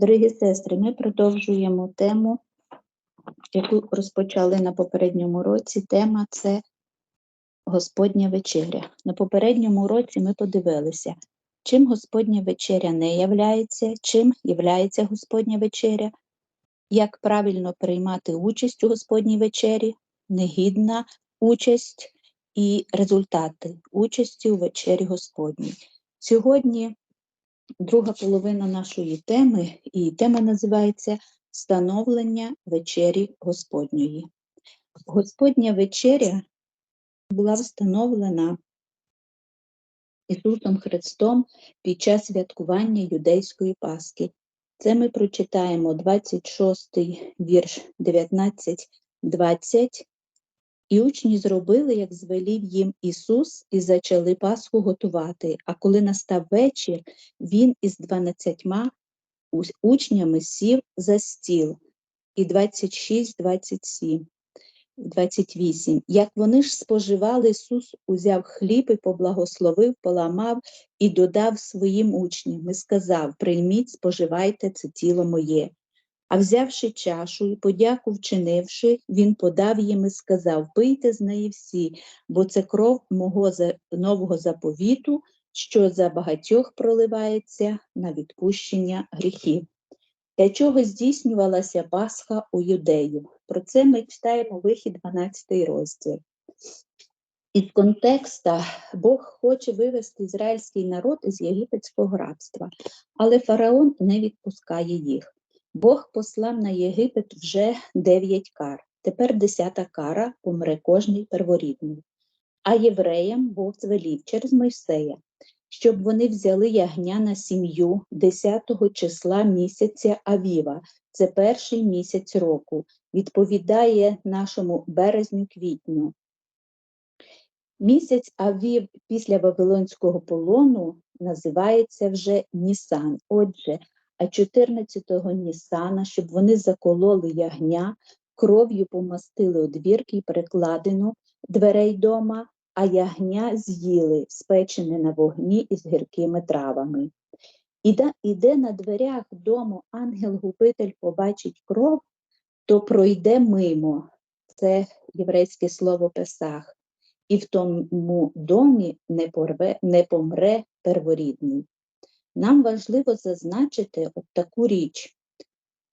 Дорогі сестри, ми продовжуємо тему, яку розпочали на попередньому році. Тема це Господня вечеря. На попередньому році ми подивилися, чим Господня вечеря не являється, чим являється Господня вечеря, як правильно приймати участь у Господній вечері, негідна участь і результати участі у вечері Господній. Сьогодні друга половина нашої теми, і тема називається Становлення вечері Господньої. Господня вечеря була встановлена Ісусом Христом під час святкування юдейської Пасхи. Це ми прочитаємо 26 вірш 19-20. І учні зробили, як звелів їм Ісус, і зачали Пасху готувати. А коли настав вечір, Він із дванадцятьма учнями сів за стіл. І 26, 27, 28. Як вони ж споживали, Ісус узяв хліб і поблагословив, поламав і додав своїм учням і сказав: Прийміть, споживайте це тіло моє. А взявши чашу і подяку вчинивши, він подав їм і сказав: Пийте з неї всі, бо це кров мого нового заповіту, що за багатьох проливається на відпущення гріхів. Для чого здійснювалася Пасха у юдею? Про це ми читаємо вихід 12 розділ. Із контекста Бог хоче вивести ізраїльський народ із єгипетського рабства, але фараон не відпускає їх. Бог послав на Єгипет вже дев'ять кар. Тепер десята кара помре кожний перворідний. А євреям Бог звелів через Мойсея, щоб вони взяли ягня на сім'ю 10-го числа місяця Авіва, це перший місяць року, відповідає нашому березню квітню. Місяць Авів після Вавилонського полону називається вже Нісан. Отже, 14-го Нісана, щоб вони закололи ягня, кров'ю помастили одвірки і перекладину дверей дома, а ягня з'їли, спечене на вогні із гіркими травами. Іде, іде на дверях дому ангел-губитель побачить кров, то пройде мимо, це єврейське слово Песах, і в тому домі не, порве, не помре перворідний. Нам важливо зазначити от таку річ,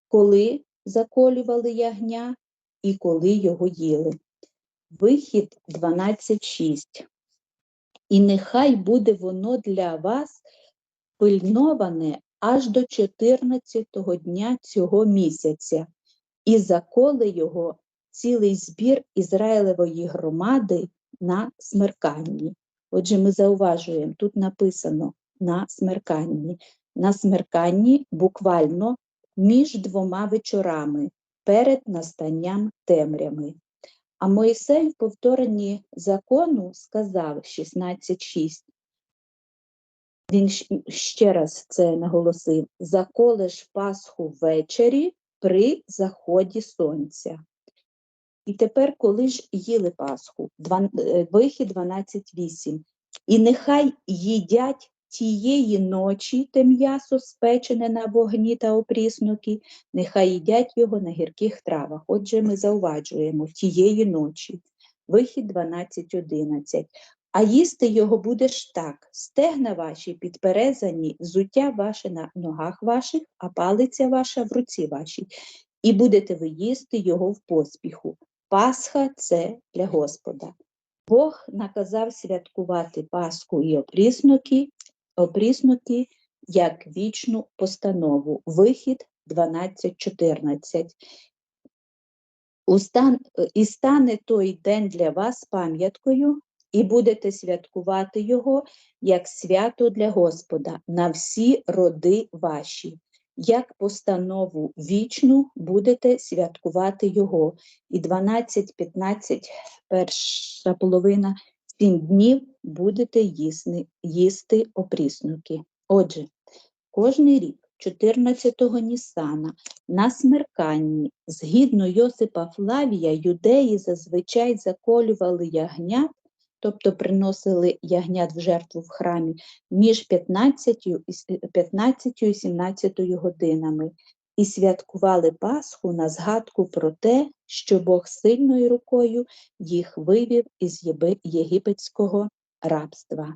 коли заколювали ягня і коли його їли. Вихід 12.6. І нехай буде воно для вас пильноване аж до 14-го дня цього місяця, і заколи його цілий збір Ізраїлевої громади на смерканні. Отже, ми зауважуємо, тут написано на смерканні. На смерканні буквально між двома вечорами перед настанням темрями. А Моїсей в повторенні закону сказав 16.6. Він ще раз це наголосив: заколеш Пасху ввечері при заході сонця. І тепер, коли ж їли Пасху, е, вихід 12.8. І нехай їдять тієї ночі те м'ясо спечене на вогні та опріснуки, нехай їдять його на гірких травах. Отже, ми зауважуємо тієї ночі, вихід 12.11. А їсти його будеш так: стегна ваші підперезані, взуття ваше на ногах ваших, а палиця ваша в руці вашій, і будете ви їсти його в поспіху. Пасха це для Господа. Бог наказав святкувати Пасху і опріснуки опріснуті як вічну постанову. Вихід 12.14. І стане той день для вас пам'яткою, і будете святкувати його як свято для Господа на всі роди ваші, як постанову вічну будете святкувати його. І 12-15, перша половина сім днів будете їсти, їсти опріснуки. Отже, кожний рік, 14-го Нісана, на смерканні, згідно Йосипа Флавія, юдеї зазвичай заколювали ягнят тобто приносили ягнят в жертву в храмі, між 15 і с- 15 і 17 годинами і святкували Пасху на згадку про те, що Бог сильною рукою їх вивів із єгипетського рабства.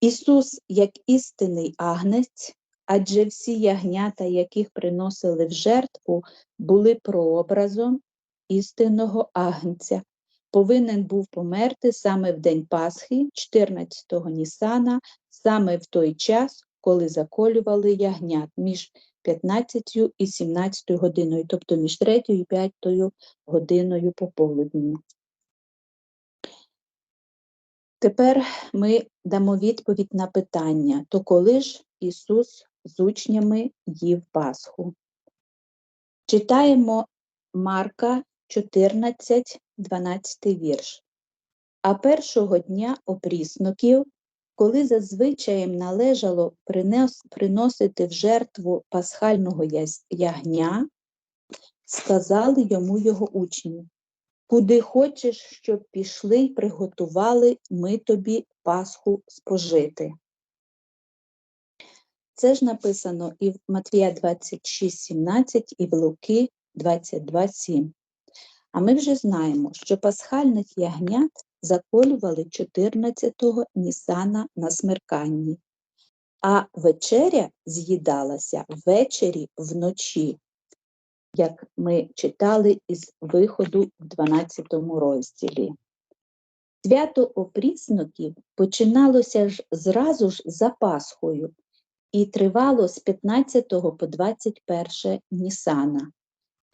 Ісус, як істинний агнець, адже всі ягнята, яких приносили в жертву, були прообразом істинного агнця, повинен був померти саме в день Пасхи, 14-го Нісана, саме в той час, коли заколювали ягнят між 15 і 17 годиною, тобто між 3 і 5 годиною пополудні. Тепер ми дамо відповідь на питання, то коли ж Ісус з учнями їв Пасху? Читаємо Марка 14, 12 вірш. А першого дня опрісноків, коли зазвичаєм належало приносити в жертву пасхального ягня, сказали йому його учні, куди хочеш, щоб пішли й приготували ми тобі Пасху спожити. Це ж написано і в Матвія 26, 17, і в Луки 22, 7. А ми вже знаємо, що пасхальних ягнят заколювали 14-го Нісана на смерканні, а вечеря з'їдалася ввечері вночі, як ми читали із виходу в 12 розділі. Свято опрісноків починалося ж зразу ж за Пасхою і тривало з 15 по 21 Нісана.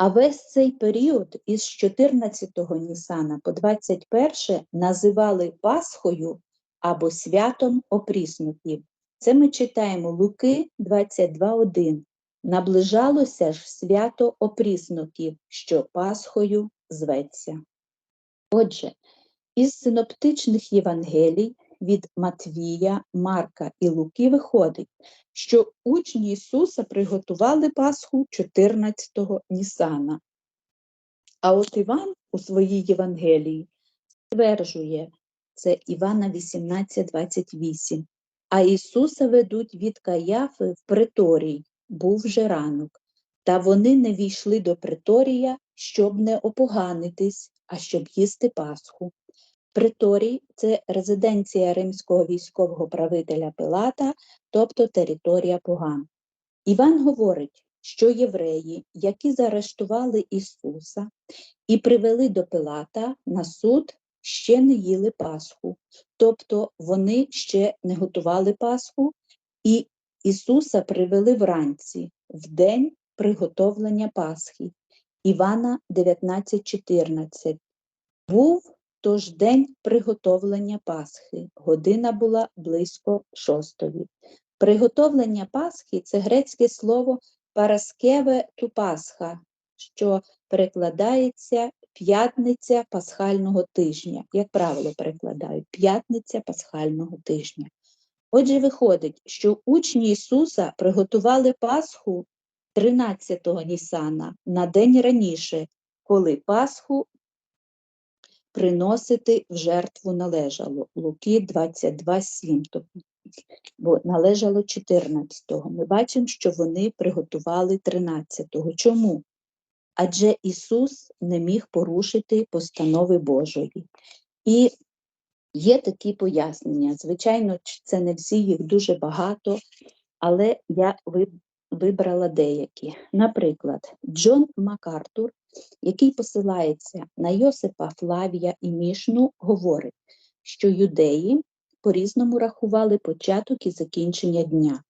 А весь цей період із 14 го Нісана по 21 називали Пасхою або святом опрісноків. Це ми читаємо Луки 22.1. Наближалося ж свято опрісноків, що Пасхою зветься. Отже, із синоптичних Євангелій від Матвія, Марка і Луки виходить, що учні Ісуса приготували Пасху 14-го Нісана. А от Іван у своїй Євангелії стверджує, це Івана 18:28. А Ісуса ведуть від Каяфи в приторій, був вже ранок, та вони не війшли до приторія, щоб не опоганитись, а щоб їсти Пасху. Приторій це резиденція римського військового правителя Пилата, тобто територія поган. Іван говорить, що євреї, які заарештували Ісуса і привели до Пилата на суд, ще не їли Пасху, тобто вони ще не готували Пасху, і Ісуса привели вранці, в день приготовлення Пасхи. Івана 19,14. Був тож день приготовлення Пасхи. Година була близько шостої. Приготовлення Пасхи це грецьке слово параскеве ту Пасха, що перекладається п'ятниця пасхального тижня. Як правило, перекладають п'ятниця пасхального тижня. Отже, виходить, що учні Ісуса приготували Пасху 13-го Нісана на день раніше, коли Пасху приносити в жертву належало. Луки 22,7, тобто, бо належало 14-го. Ми бачимо, що вони приготували 13-го. Чому? Адже Ісус не міг порушити постанови Божої. І є такі пояснення. Звичайно, це не всі, їх дуже багато, але я вибрала деякі. Наприклад, Джон Макартур, який посилається на Йосипа Флавія і Мішну, говорить, що юдеї по-різному рахували початок і закінчення дня.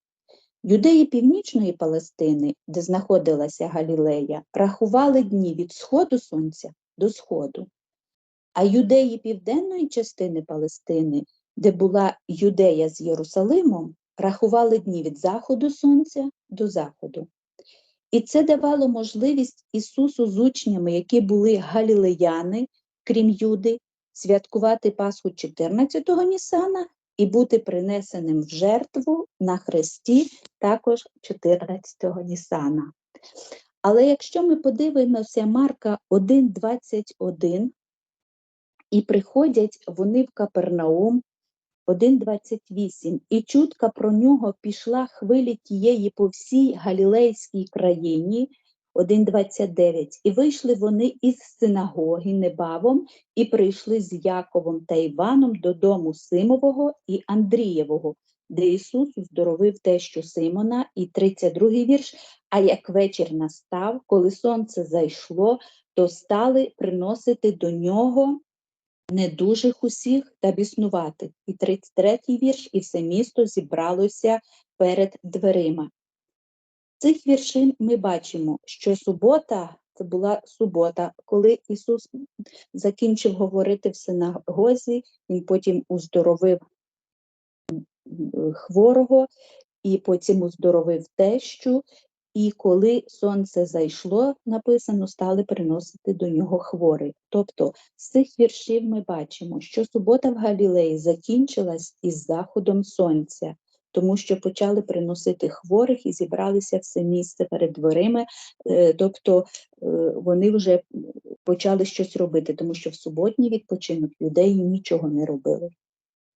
Юдеї Північної Палестини, де знаходилася Галілея, рахували дні від сходу сонця до сходу. А юдеї південної частини Палестини, де була Юдея з Єрусалимом, рахували дні від заходу сонця до заходу. І це давало можливість Ісусу з учнями, які були галілеяни, крім Юди, святкувати Пасху 14-го Нісана і бути принесеним в жертву на хресті також 14-го Нісана. Але якщо ми подивимося Марка 1.21, І приходять вони в Капернаум 1.28, і чутка про нього пішла хвилі тієї по всій Галілейській країні 1.29. І вийшли вони із синагоги небавом і прийшли з Яковом та Іваном додому Симового і Андрієвого, де Ісус уздоровив тещу Симона, і 32 вірш. А як вечір настав, коли сонце зайшло, то стали приносити до нього недужих усіх та біснуватих. І 33-й вірш, і все місто зібралося перед дверима. З цих віршин ми бачимо, що субота це була субота, коли Ісус закінчив говорити в синагозі, Він потім уздоровив хворого, і потім уздоровив тещу, і коли сонце зайшло, написано, стали приносити до нього хворих. Тобто з цих віршів ми бачимо, що субота в Галілеї закінчилась із заходом сонця, тому що почали приносити хворих і зібралися все місце перед дверима, е, тобто е, вони вже почали щось робити, тому що в суботній відпочинок людей нічого не робили.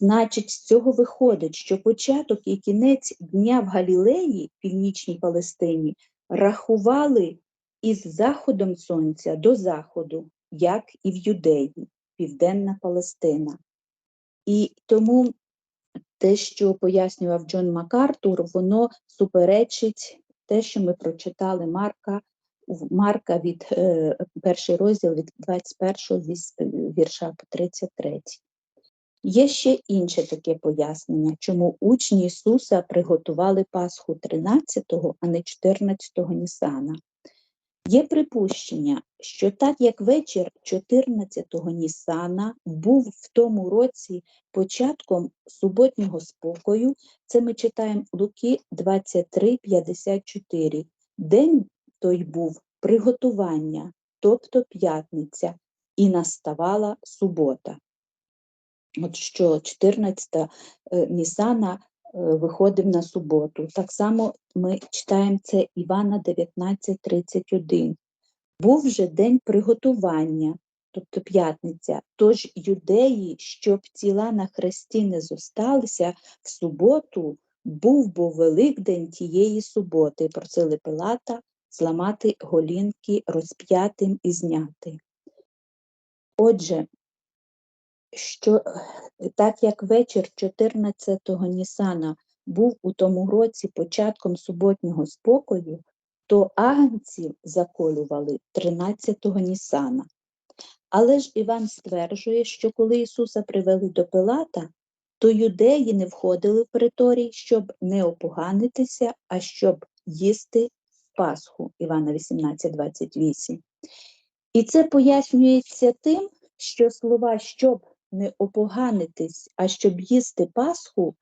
Значить, з цього виходить, що початок і кінець дня в Галілеї, північній Палестині, рахували із заходом сонця до заходу, як і в Юдеї, Південна Палестина. І тому те, що пояснював Джон Макартур, воно суперечить те, що ми прочитали Марка Марка від е, перший розділ від 21 вірша по 33. Є ще інше таке пояснення, чому учні Ісуса приготували Пасху 13-го, а не 14-го Нісана. Є припущення, що так як вечір 14-го Нісана був в тому році початком суботнього спокою, це ми читаємо Луки 23,54. День той був приготування, тобто п'ятниця, і наставала субота от що 14 е, Нісана е, виходив на суботу. Так само ми читаємо це Івана 19:31. Був вже день приготування, тобто п'ятниця. Тож юдеї, щоб тіла на хресті не зосталися, в суботу був бо Великдень тієї суботи, просили Пилата зламати голінки розп'ятим і зняти. Отже, що е, так як вечір 14-го Нісана був у тому році початком суботнього спокою, то агнців заколювали 13-го Нісана. Але ж Іван стверджує, що коли Ісуса привели до Пилата, то юдеї не входили в приторій, щоб не опоганитися, а щоб їсти Пасху Івана 18,28. І це пояснюється тим, що слова щоб не опоганитись, а щоб їсти Пасху,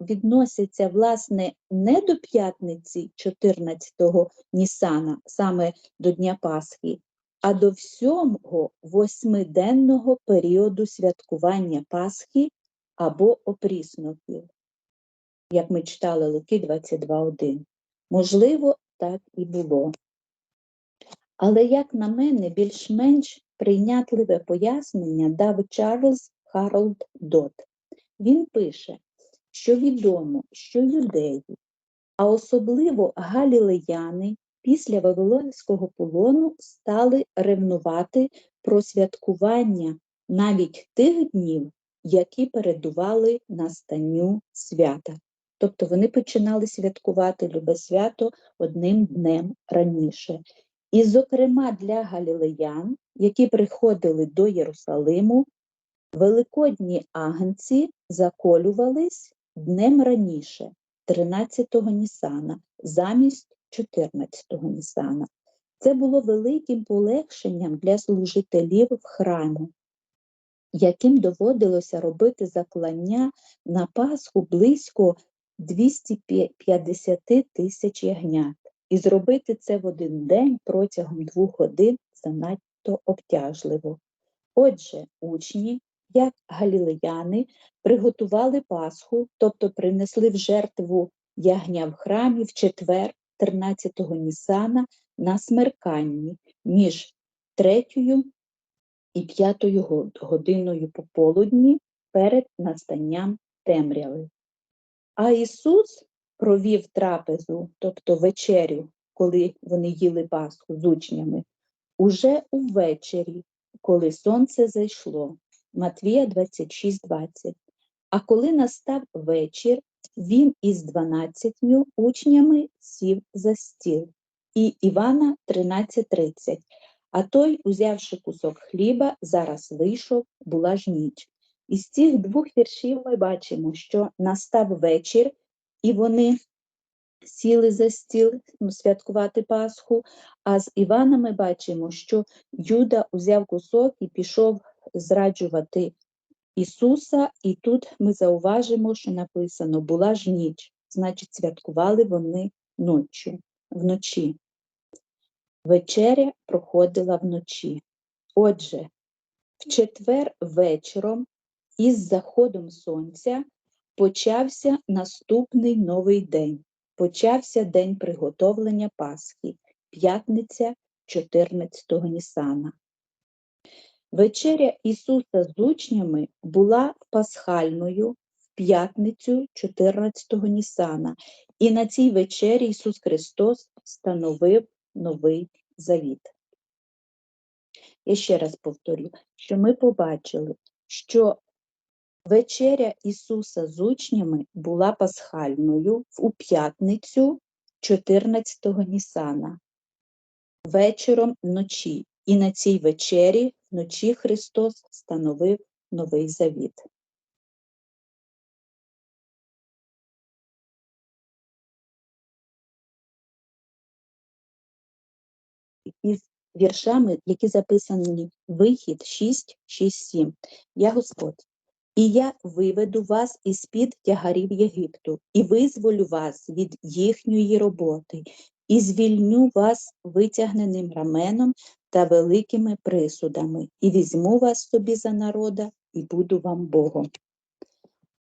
відносяться, власне, не до п'ятниці 14-го Нісана, саме до Дня Пасхи, а до всього восьмиденного періоду святкування Пасхи або опрісноків, як ми читали Луки 22.1. Можливо, так і було. Але, як на мене, більш-менш прийнятливе пояснення дав Чарльз Харолд Дот. Він пише, що відомо, що юдеї, а особливо галілеяни після Вавилонського полону стали ревнувати про святкування навіть тих днів, які передували настанню свята. Тобто вони починали святкувати любе свято одним днем раніше. І, зокрема, для галілеян, які приходили до Єрусалиму, великодні агнці заколювались днем раніше, 13-го Нісана, замість 14-го Нісана. Це було великим полегшенням для служителів в храму, яким доводилося робити заклання на Пасху близько 250 тисяч ягнят. І зробити це в один день протягом двох годин занадто обтяжливо. Отже, учні, як галілеяни, приготували Пасху, тобто принесли в жертву ягня в храмі в четвер, 13-го Нісана, на смерканні між третьою і п'ятою го- годиною пополудні перед настанням темряви. А Ісус провів трапезу, тобто вечерю, коли вони їли Пасху з учнями, уже увечері, коли сонце зайшло. Матвія 26:20. А коли настав вечір, він із дванадцятьмю учнями сів за стіл. І Івана 13:30. А той, узявши кусок хліба, зараз вийшов, була ж ніч. Із цих двох віршів ми бачимо, що настав вечір, і вони сіли за стіл ну, святкувати Пасху. А з Івана ми бачимо, що Юда узяв кусок і пішов зраджувати Ісуса, і тут ми зауважимо, що написано була ж ніч, значить, святкували вони ночі, вночі. Вечеря проходила вночі. Отже, в четвер вечором із заходом сонця почався наступний новий день. Почався день приготовлення Пасхи, п'ятниця 14-го Нісана. Вечеря Ісуса з учнями була пасхальною в п'ятницю 14-го Нісана, і на цій вечері Ісус Христос встановив новий завіт. Я ще раз повторю, що ми побачили, що вечеря Ісуса з учнями була пасхальною у п'ятницю 14-го Нісана, вечором вночі. І на цій вечері вночі Христос встановив новий завіт. Із віршами, які записані Вихід 6, 6, 7. Я Господь. І я виведу вас із-під тягарів Єгипту, і визволю вас від їхньої роботи, і звільню вас витягненим раменом та великими присудами, і візьму вас собі за народа, і буду вам Богом.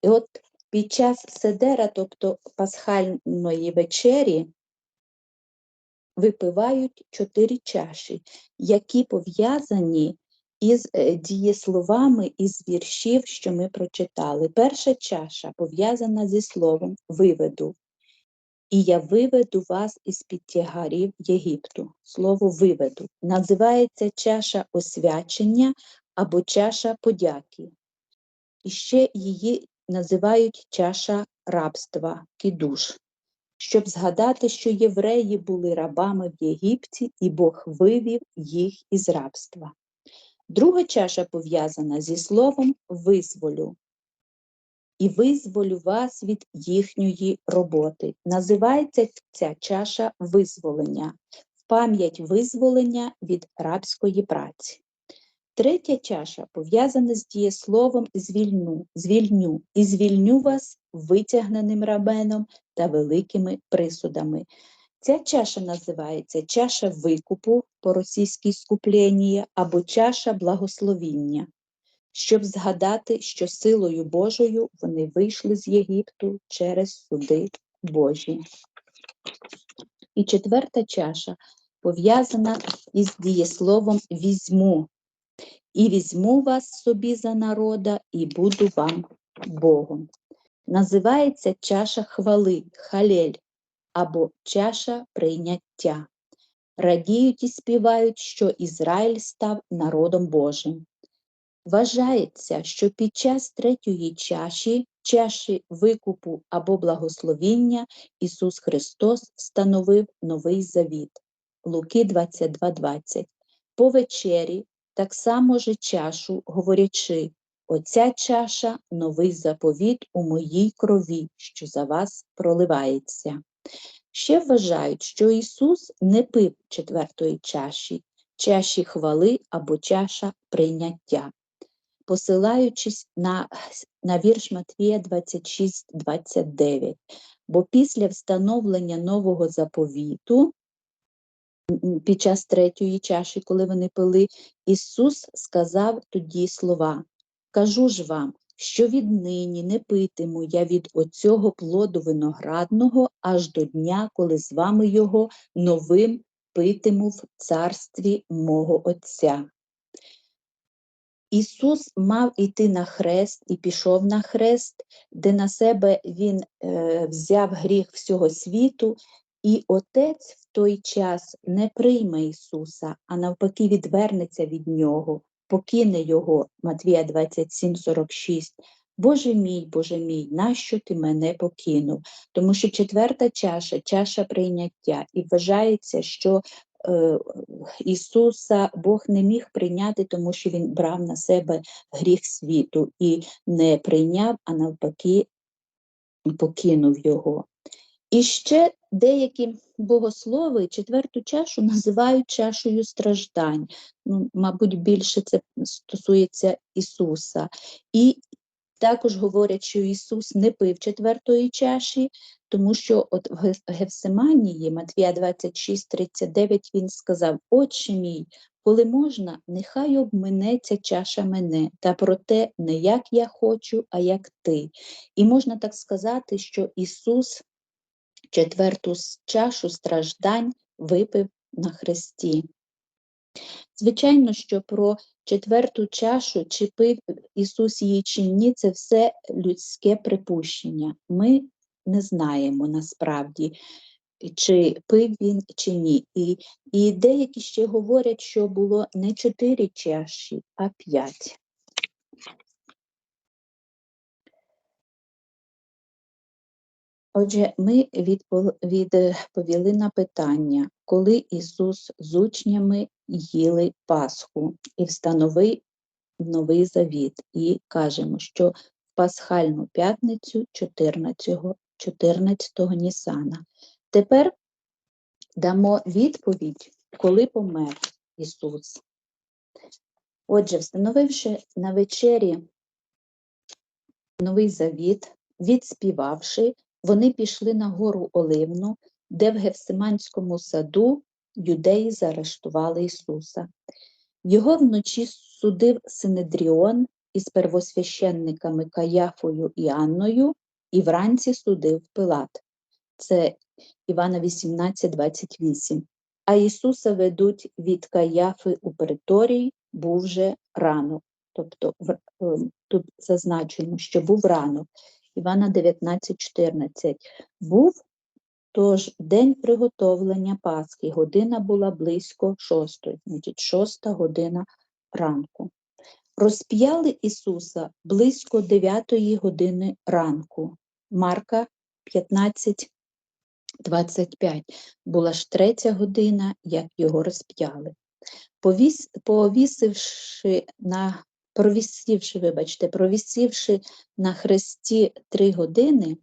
І от під час седера, тобто пасхальної вечері, випивають чотири чаші, які пов'язані із е, дієсловами із віршів, що ми прочитали. Перша чаша пов'язана зі словом виведу. І я виведу вас із під тягарів Єгипту. Слово виведу. Називається чаша освячення або чаша подяки. І ще її називають чаша рабства, кідуш, щоб згадати, що євреї були рабами в Єгипті, і Бог вивів їх із рабства. Друга чаша пов'язана зі словом визволю. І визволю вас від їхньої роботи. Називається ця чаша визволення, в пам'ять визволення від рабської праці. Третя чаша пов'язана з дієсловом звільну, звільню і звільню вас витягненим раменом та великими присудами. Ця чаша називається чаша викупу по російській скуплення або чаша благословіння, щоб згадати, що силою Божою вони вийшли з Єгипту через суди Божі. І четверта чаша пов'язана із дієсловом візьму. І візьму вас собі за народа, і буду вам Богом. Називається чаша хвали, халель або чаша прийняття. Радіють і співають, що Ізраїль став народом Божим. Вважається, що під час третьої чаші, чаші викупу або благословіння, Ісус Христос встановив новий завіт. Луки 22:20. По вечері так само же чашу, говорячи, оця чаша новий заповіт у моїй крові, що за вас проливається. Ще вважають, що Ісус не пив четвертої чаші, чаші хвали або чаша прийняття, посилаючись на, на вірш Матвія 26-29. Бо після встановлення нового заповіту, під час третьої чаші, коли вони пили, Ісус сказав тоді слова: Кажу ж вам, що віднині не питиму я від оцього плоду виноградного аж до дня, коли з вами його новим питиму в царстві мого Отця. Ісус мав іти на хрест і пішов на хрест, де на себе Він е, взяв гріх всього світу, і Отець в той час не прийме Ісуса, а навпаки, відвернеться від Нього, покине Його, Матвія 27, 46. Боже мій, Боже мій, нащо ти мене покинув? Тому що четверта чаша чаша прийняття, і вважається, що е, Ісуса Бог не міг прийняти, тому що Він брав на себе гріх світу і не прийняв, а навпаки, покинув його. І ще деякі богослови четверту чашу називають чашею страждань. Ну, Мабуть, більше це стосується Ісуса. І також говорять, що Ісус не пив четвертої чаші, тому що от в Гевсиманії, Матвія 26, 39, він сказав: Отче мій, коли можна, нехай обминеться чаша мене, та проте не як я хочу, а як ти. І можна так сказати, що Ісус четверту чашу страждань випив на хресті. Звичайно, що про четверту чашу, чи пив Ісус її чи ні, це все людське припущення. Ми не знаємо насправді, чи пив він, чи ні. І, І деякі ще говорять, що було не чотири чаші, а п'ять. Отже, ми відповіли на питання, коли Ісус з учнями їли Пасху і встановив новий завіт, і кажемо, що в Пасхальну п'ятницю 14 14 Нісана. Тепер дамо відповідь, коли помер Ісус. Отже, встановивши на вечері новий завіт, відспівавши, вони пішли на гору Оливну, де в Гевсиманському саду юдеї заарештували Ісуса. Його вночі судив Синедріон із первосвященниками Каяфою і Анною, і вранці судив Пилат. Це Івана 18, 28. А Ісуса ведуть від Каяфи у преторій, був вже ранок. Тобто ем, тут зазначено, що був ранок. Івана 19, 14. Був тож день приготовлення Пасхи, година була близько шостої, значить шоста година ранку. Розп'яли Ісуса близько 9 години ранку. Марка 15, 25. Була ж третя година, як його розп'яли. Повіс, повісивши на провісівши, вибачте, провісівши на хресті три години,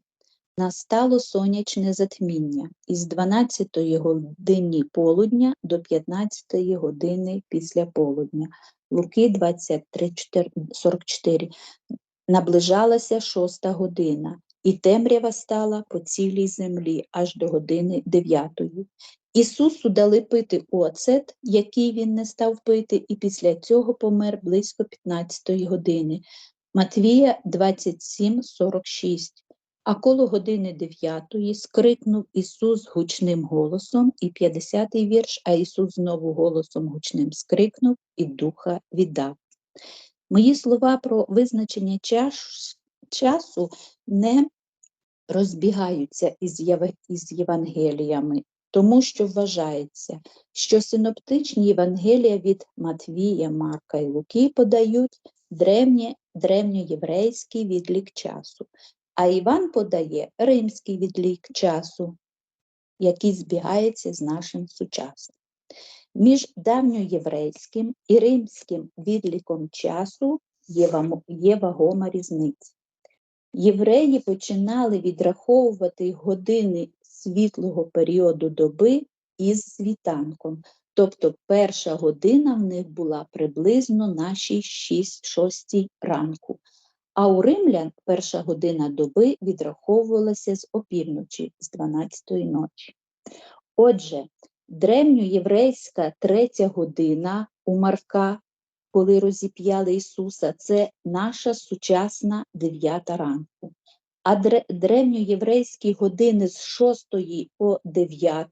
настало сонячне затміння із 12 години полудня до 15 години після полудня. Луки 23, 44. Наближалася шоста година, і темрява стала по цілій землі аж до години дев'ятої. Ісусу дали пити оцет, який він не став пити, і після цього помер близько 15 години. Матвія 27, 46. А коло години дев'ятої скрикнув Ісус гучним голосом, і 50-й вірш, а Ісус знову голосом гучним скрикнув і духа віддав. Мої слова про визначення час, часу не розбігаються із Євангеліями, тому що вважається, що синоптичні Євангелія від Матвія, Марка і Луки подають древньоєврейський відлік часу, а Іван подає римський відлік часу, який збігається з нашим сучасним. Між давньоєврейським і римським відліком часу є вагома різниця. Євреї починали відраховувати години світлого періоду доби із світанком. Тобто перша година в них була приблизно на 6 ранку. А у римлян перша година доби відраховувалася з опівночі, з 12-ї ночі. Отже, древньоєврейська третя година у Марка, коли розіп'яли Ісуса, це наша сучасна дев'ята ранку. А древньоєврейські години з 6 по 9,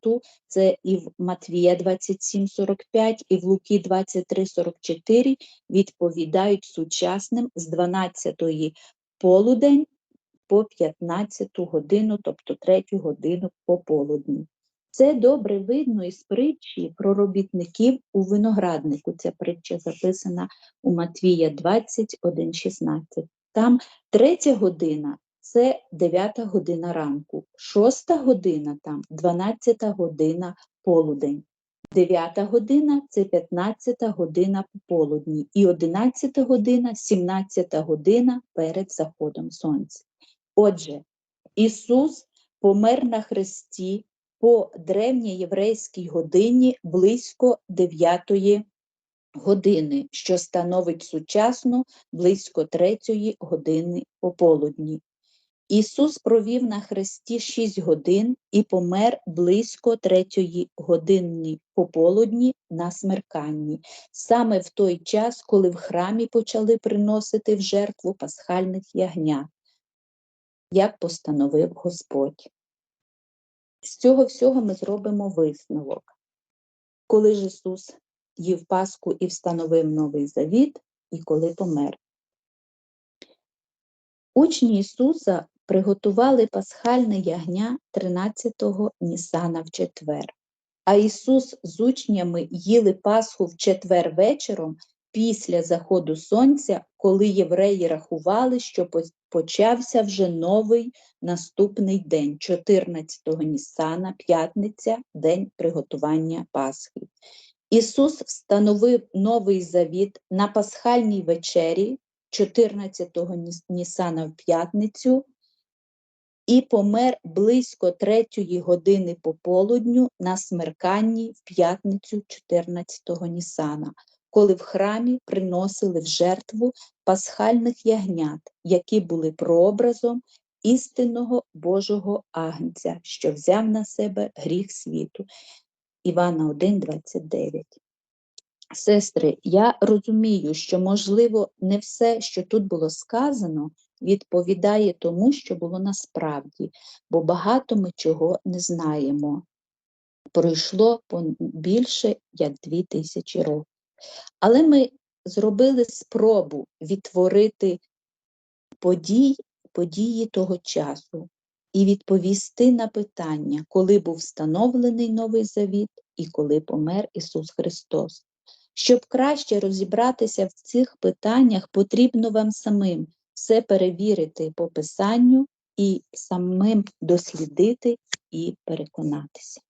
це і в Матвія 27.45, і в Луки 23.44, відповідають сучасним з 12 полудень по 15 годину, тобто 3 годину пополудні. Це добре видно із притчі про робітників у винограднику. Ця притча записана у Матвія 21.16. Там третя година це 9 година ранку, шоста година там 12 година полудень. 9 година це 15 година пополудні і 11 година, 17 година перед заходом сонця. Отже, Ісус помер на хресті по древньоєврейській годині близько 9 години, що становить сучасно близько 3 години пополудні. Ісус провів на хресті 6 годин і помер близько 3 години пополудні на смерканні, саме в той час, коли в храмі почали приносити в жертву пасхальних ягнят, як постановив Господь. З цього всього ми зробимо висновок. Коли ж Ісус їв Пасху і встановив новий завіт, і коли помер. Учні Ісуса приготували пасхальне ягня 13-го Нісана в четвер. А Ісус з учнями їли Пасху в четвер вечором після заходу сонця, коли євреї рахували, що почався вже новий наступний день, 14-го Нісана, п'ятниця, день приготування Пасхи. Ісус встановив новий завіт на пасхальній вечері 14-го Нісана в п'ятницю і помер близько третьої години пополудню на смерканні в п'ятницю 14-го Нісана, коли в храмі приносили в жертву пасхальних ягнят, які були прообразом істинного Божого Агнця, що взяв на себе гріх світу. Івана 1,29. Сестри, я розумію, що, можливо, не все, що тут було сказано, відповідає тому, що було насправді, бо багато ми чого не знаємо. Пройшло більше як дві тисячі років. Але ми зробили спробу відтворити подій, події того часу і відповісти на питання, коли був встановлений новий завіт і коли помер Ісус Христос. Щоб краще розібратися в цих питаннях, потрібно вам самим все перевірити по Писанню і самим дослідити і переконатися.